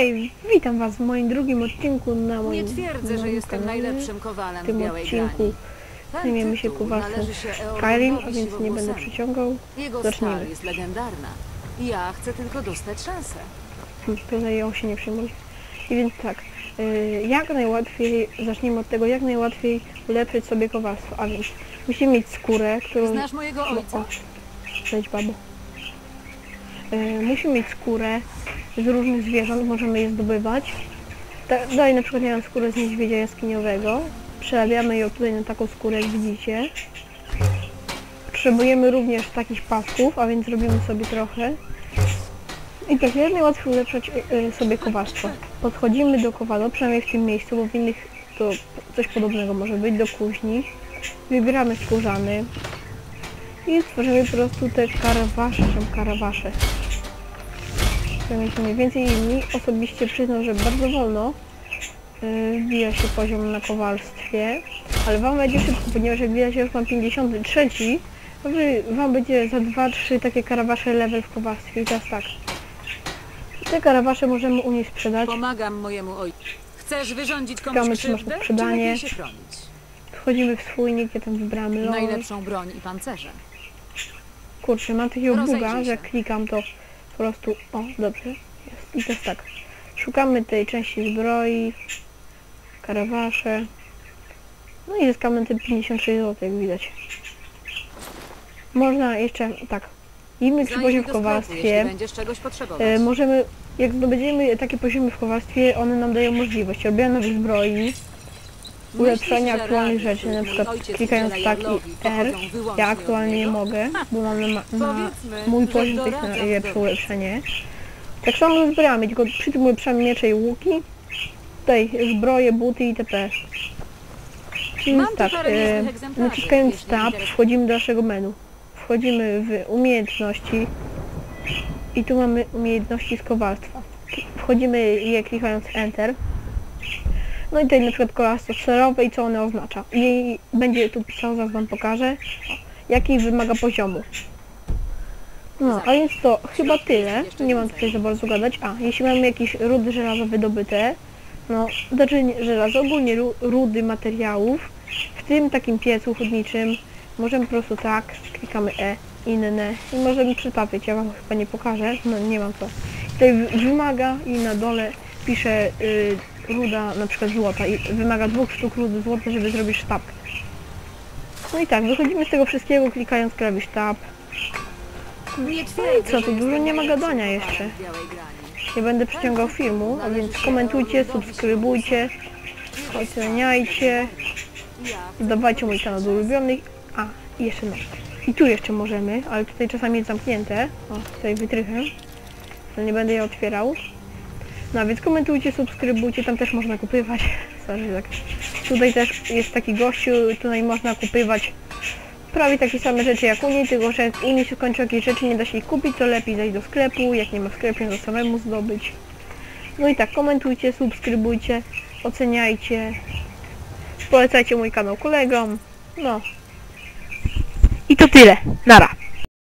Hej, witam was w moim drugim odcinku na moim Nie twierdzę, że jestem kanale. najlepszym kowalem W tym Białej odcinku zajmiemy się się Skyrim, a więc nie będę przyciągał. Jego Zacznijmy. stal jest legendarna. Ja chcę tylko dostać szansę. Hmm, Tutaj ją się nie przejmuj. I więc tak, y, jak najłatwiej, zacznijmy od tego, jak najłatwiej ulepszyć sobie kowalstwo, a więc musimy mieć skórę, którą... Znasz mojego ojca? o, Zejdź babo. Y, musimy mieć skórę z różnych zwierząt, możemy je zdobywać. Dalej na przykład ja mam skórę z niedźwiedzia jaskiniowego. Przerabiamy ją tutaj na taką skórę, jak widzicie. Potrzebujemy również takich pasków, a więc robimy sobie trochę. I tak jak najłatwiej ulepszać y, y, sobie kowalstwo. Podchodzimy do kowala, przynajmniej w tym miejscu, bo w innych to coś podobnego może być, do kuźni. Wybieramy skórzany. I stworzymy po prostu te karawasze, karawasze. Przynajmniej mniej więcej mi osobiście przyznam, że bardzo wolno yy, wbija się poziom na kowalstwie, ale wam będzie szybko, ponieważ jak widać ja już mam 53, to wam będzie za 2-3 takie karawasze level w kowalstwie i teraz tak. Te karawasze możemy u niej sprzedać. Pomagam mojemu ojcu. Chcesz wyrządzić komuś czy masz krzywdę, czy sprzedanie. lepiej się chronić? Wchodzimy w swójnik, ja tam wybrałem LOL. Najlepszą broń i pancerze. Kurczę, mam takiego buga, że jak klikam to po prostu... O, dobrze. Jest. I jest tak. Szukamy tej części zbroi, karawasze. No i zyskamy te 56 zł, jak widać. Można jeszcze, tak. Inny Zajrzyj poziom w kowalstwie. E, możemy, jak zdobędziemy takie poziomy w kowalstwie, one nam dają możliwość robienia nowych zbroi, ulepszenia aktualnych rzeczy, na przykład klikając udziela tak i Jarlowi, R. Ja aktualnie nie mogę, bo mam na, na, mój poziom najlepsze dobrze. ulepszenie. Tak samo ze zbrojami, tylko przy tym ulepszamy miecze i łuki. Tutaj zbroje, buty itp. Czyli tak, e, naciskając tab wchodzimy do naszego menu. Wchodzimy w umiejętności i tu mamy umiejętności z kowalstwa. Wchodzimy je klikając Enter. No i tutaj na przykład kolarstwo serowe i co one oznacza. I będzie tu pisało, zaraz wam pokażę, jaki wymaga poziomu. No, a więc to chyba tyle. Nie mam tutaj za bardzo gadać. A, jeśli mamy jakieś rudy żelaza wydobyte, no, znaczy żelazo, ogólnie ru, rudy materiałów, w tym takim piecu chłodniczym, możemy po prostu tak, klikamy E, inne i możemy przytapiać. Ja wam chyba nie pokażę, no nie mam co. Tutaj wy- wymaga i na dole pisze y, ruda na przykład złota i wymaga dwóch sztuk rudy złota, żeby zrobić sztabkę. No i tak, wychodzimy z tego wszystkiego klikając klawisz tab. No i co, tu dużo nie ma gadania jeszcze. Nie będę przyciągał filmu, a więc komentujcie, subskrybujcie, oceniajcie, Ja dodawajcie mój kanał do ulubionych. A, i jeszcze no. I tu jeszcze możemy, ale tutaj czasami jest zamknięte. O, tutaj wytrychem. To nie będę je otwierał. No więc komentujcie, subskrybujcie, tam też można kupywać. Sorry, tak. Tutaj też jest taki gościu, tutaj można kupywać prawie takie same rzeczy jak u niej, tylko że u niej się kończą jakieś rzeczy, nie da się ich kupić, to lepiej zejść do sklepu, jak nie ma w sklepie, to samemu zdobyć. No i tak, komentujcie, subskrybujcie, oceniajcie, polecajcie mój kanał kolegom, no. I to tyle, nara.